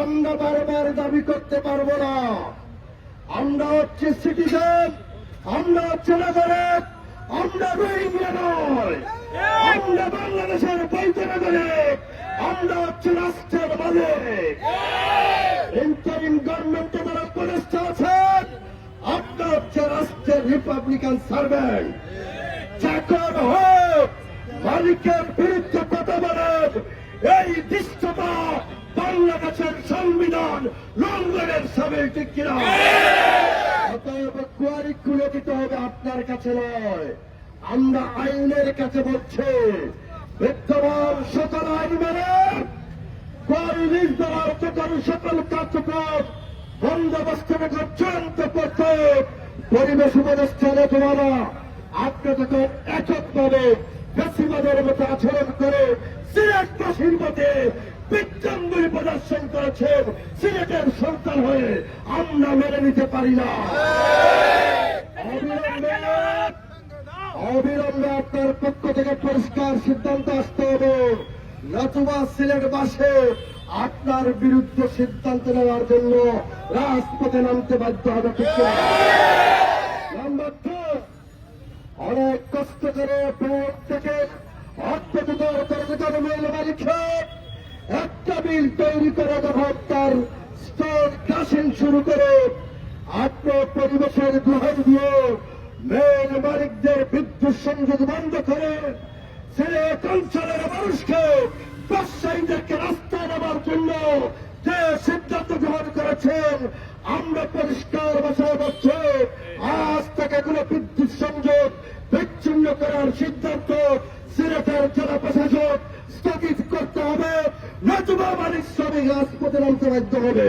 আমরা বারবার দাবি করতে পারব না। আমরা হচ্ছে সিটিজেন আমরা হচ্ছে নাগরিক, আমরা আমরা বাংলাদেশের বৈধ নাগরিক, আমরা হচ্ছে রাষ্ট্রের মালিক। ইন্টারিম গভর্নমেন্টে যারা উপদেষ্টা আছেন, আপনার হচ্ছে রাষ্ট্রের রিপাবলিকান সার্ভেন্ট চাকর হোক মালিকের এই দৃশ্যটা বাংলাদেশের সংবিধান লঙ্ঘনের সামিল ঠিক কিনা? অতএব কুয়ারি খুলে হবে আপনার কাছে নয়। আমরা আইনের কাছে বলছি, বিদ্যমান সকল আইন মেনে কুয়ারি দেওয়ার সকল সকল কার্যক্রম বন্দোবস্তের চূড়ান্ত করতে পরিবেশ উপদেষ্টা তোমারা আপনি যখন এককভাবে বেশিবাদের মতো আচরণ করে সিলেটবাসীর মধ্যে বিজ্ঞাঙ্গুলি প্রদর্শন করেছেন সিলেটের সন্তান হয়ে আমরা মেনে নিতে পারি না। অবিলম্বে আপনার পক্ষ থেকে পরিষ্কার সিদ্ধান্ত আসতে হবে। নতুবা সিলেট বাসে আপনার বিরুদ্ধে সিদ্ধান্ত নেওয়ার জন্য রাজপথে নামতে বাধ্য হবে, ঠিক অনেক কষ্ট করে ব্যাংক থেকে অর্থ জোগাড় করে জোগাড় একটা বিল তৈরি করে যখন তার স্টোর কাশিং শুরু করে। আপনি পরিবেশের গ্রহণ দিয়ে মেল মালিকদের বিদ্যুৎ সংযোগ বন্ধ করে। সিলেট অঞ্চলের মানুষকে ব্যবসায়ীদেরকে রাস্তায় নেবার জন্য যে সিদ্ধান্ত গ্রহণ করেছেন, আমরা পরিষ্কার ভাষায় বলছি, আজ থেকে কোনো বিদ্যুৎ সংযোগ বিচ্ছিন্ন করার সিদ্ধান্ত সিলেটের জেলা প্রশাসক স্থগিত করতে হবে। নতুবা মালিক শ্রমিক রাজপথে হবে।